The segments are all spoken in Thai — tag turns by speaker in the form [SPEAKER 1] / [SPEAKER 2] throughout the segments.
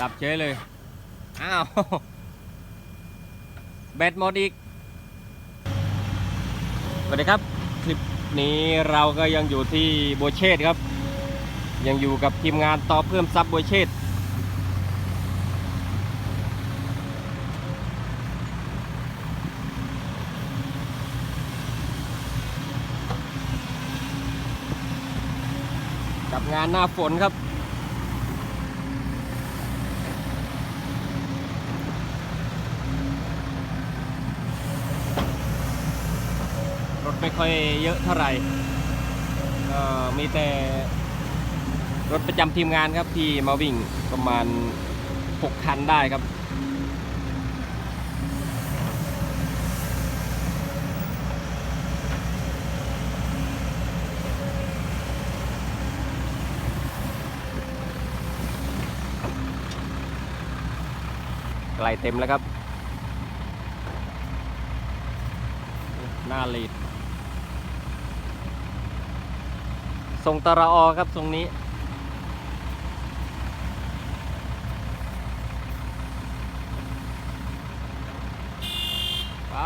[SPEAKER 1] ดับเฉยเลย อ้าว แบตหมดอีกสวัสดีครับ คลิปนี้เราก็ยังอยู่ที่โบเชตครับ ยังอยู่กับทีมงานต่อเพิ่มซับโบเชตกับงานหน้าฝนครับ ไม่ค่อยเยอะเท่าไหร่ก็มีแต่รถประจำทีมงานครับที่มาวิ่งประมาณ 6 คันได้ครับ ไกลเต็มแล้วครับ หน้าลีด ทรงตระออครับทรงนี้ ไป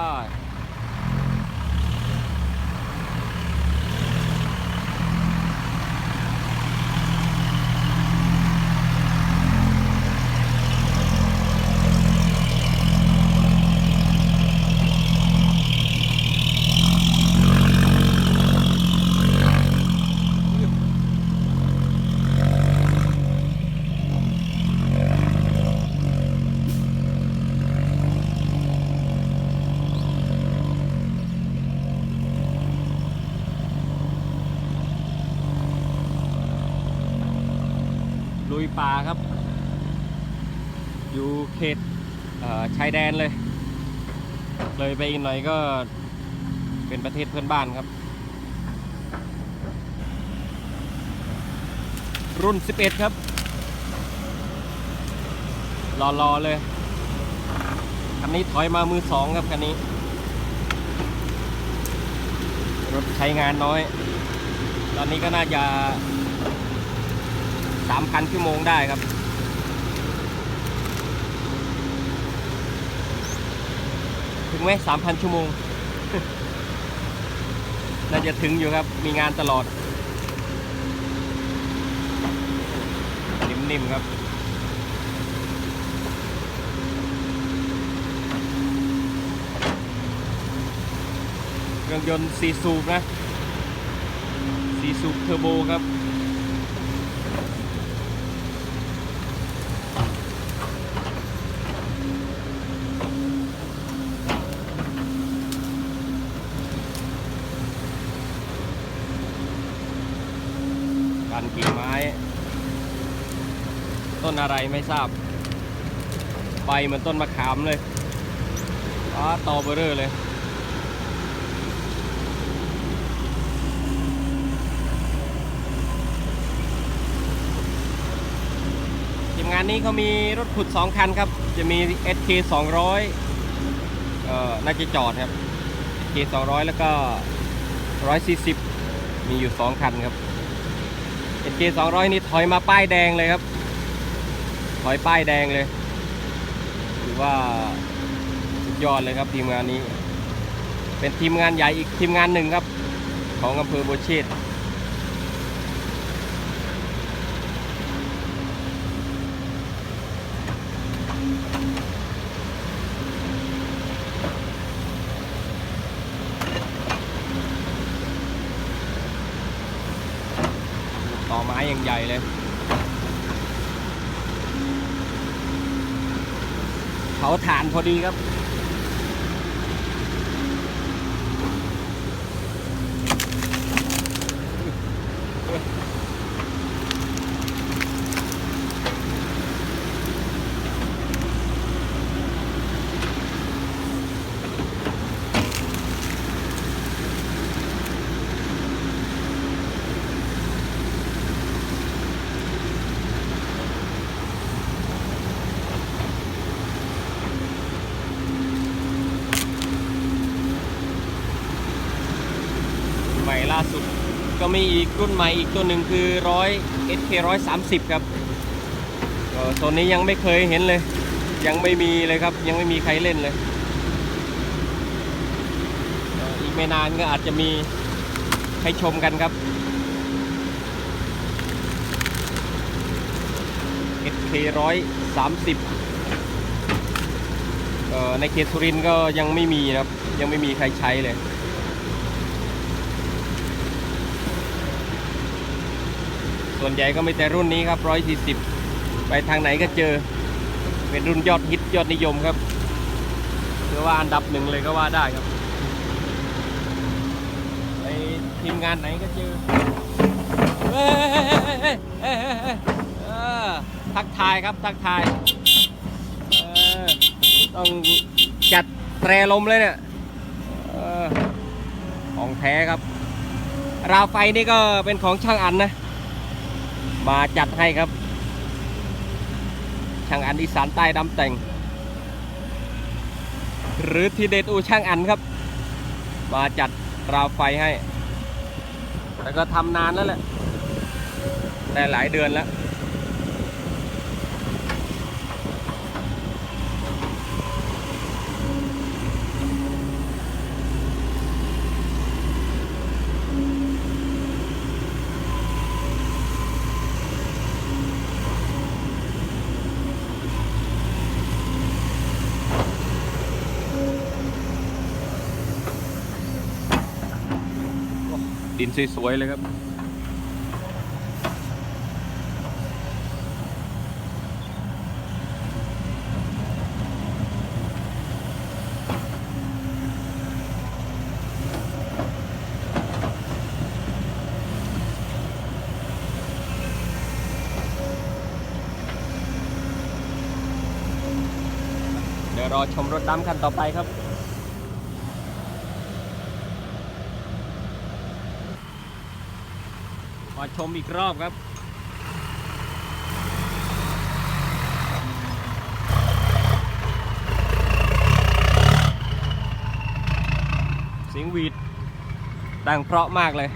[SPEAKER 1] ลุยป่าครับ อยู่เขตชายแดนเลย เลยไปอีกหน่อยก็เป็นประเทศเพื่อนบ้านครับ รุ่น 11 ครับรอๆเลยคันนี้ถอยมามือสองครับคันนี้ รถใช้งานน้อย ตอนนี้ก็น่าจะ 3,000 ชั่วโมงได้ครับ ถึงไหม3,000 ชั่วโมง น่าจะถึงอยู่ครับ มีงานตลอด นิ่มๆครับเครื่องยนต์4สูบนะ4สูบเทอร์โบครับ การกิ่งไม้ ต้นอะไรไม่ทราบ ใบเหมือนต้นมะขามเลยอ้าตอเบอเรอร์เลยทีมงานนี้เขามีรถขุด 2 คันครับ จะมี SK 200เอ่อน่าจะจอดครับ SK 200 แล้วก็ 140 มีอยู่ 2 คันครับ SK 200นี่ถอยมาป้ายแดงเลยครับ ถอยป้ายแดงเลยถือว่าสุดยอดเลยครับทีมงานนี้ เป็นทีมงานใหญ่อีกทีมงานหนึ่งครับ ของอำเภอโบเชต อไม้อย่างใหญ่เลย เผาถ่านพอดีครับ ใหม่ล่าสุดก็ มีอีกรุ่นใหม่อีกตัวหนึ่งคือร้อย SK ร้อยสามสิบครับก็โซนนี้ยังไม่เคยเห็นเลย ยังไม่มีเลยครับ ยังไม่มีใครเล่นเลย อีกไม่นานก็อาจจะมีให้ชมกันครับ SK ร้อยสามสิบในเขตสุรินทร์ก็ยังไม่มีครับ ยังไม่มีใครใช้เลย ส่วนใหญ่ก็มีแต่รุ่นนี้ครับ 140 ไปทางไหนก็เจอ เป็นรุ่นยอดฮิตยอดนิยมครับเรียกว่าอันดับหนึ่งเลยก็ว่าได้ครับ ไปทีมงานไหนก็เจอเฮ้ยเออทักทายครับทักทายต้องจัดแตรลมเลยเนี่ยของแท้ครับ ราวไฟนี่ก็เป็นของช่างอันนะ มาจัดให้ครับ ช่างอันอีสานใต้ดำแต่ง หรือทีเด็ดอูช่างอันครับ มาจัดราวไฟให้แต่ก็ทำนานแล้วแหละ แต่หลายเดือนแล้ว ดินสวยๆเลยครับ เดี๋ยวรอชมรถดำคันต่อไปครับ มาชมอีกรอบครับเสียงหวีดดังเพราะมากเลย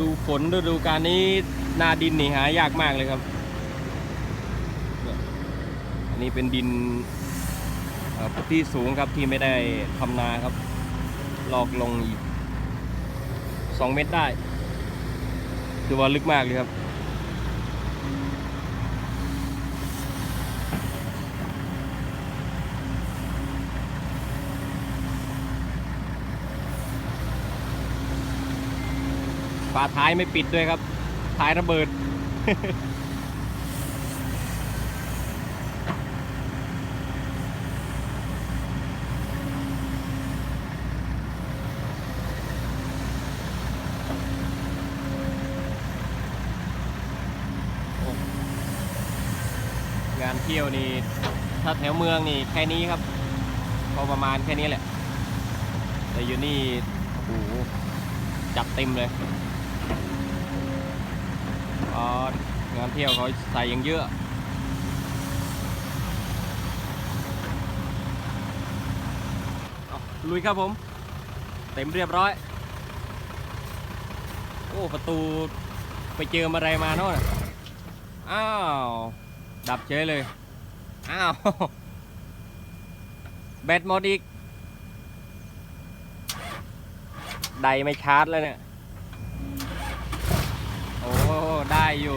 [SPEAKER 1] ดูฝนฤดูการนี้นาดินนี่หายากมากเลยครับ อันนี้เป็นดินที่สูงครับที่ไม่ได้ทำนาครับ ลอกลงอีก 2 เมตรได้ คือว่าลึกมากเลยครับ ฝาท้ายไม่ปิดด้วยครับ ท้ายระเบิด งานเที่ยวนี่ถ้าแถวเมืองนี่แค่นี้ครับพอประมาณแค่นี้แหละ แต่อยู่นี่โอ้โหจัดเต็มเลย อ๋องานเที่ยวเขาใส่ยังเยอะลุยครับผม เต็มเรียบร้อย โอ้ประตูไปเจออะไรมาเนาะอ้าว ดับเฉยเลย อ้าว แบตหมดอีก ไดไม่ชาร์จแล้วเนี่ย โอ้ ได้อยู่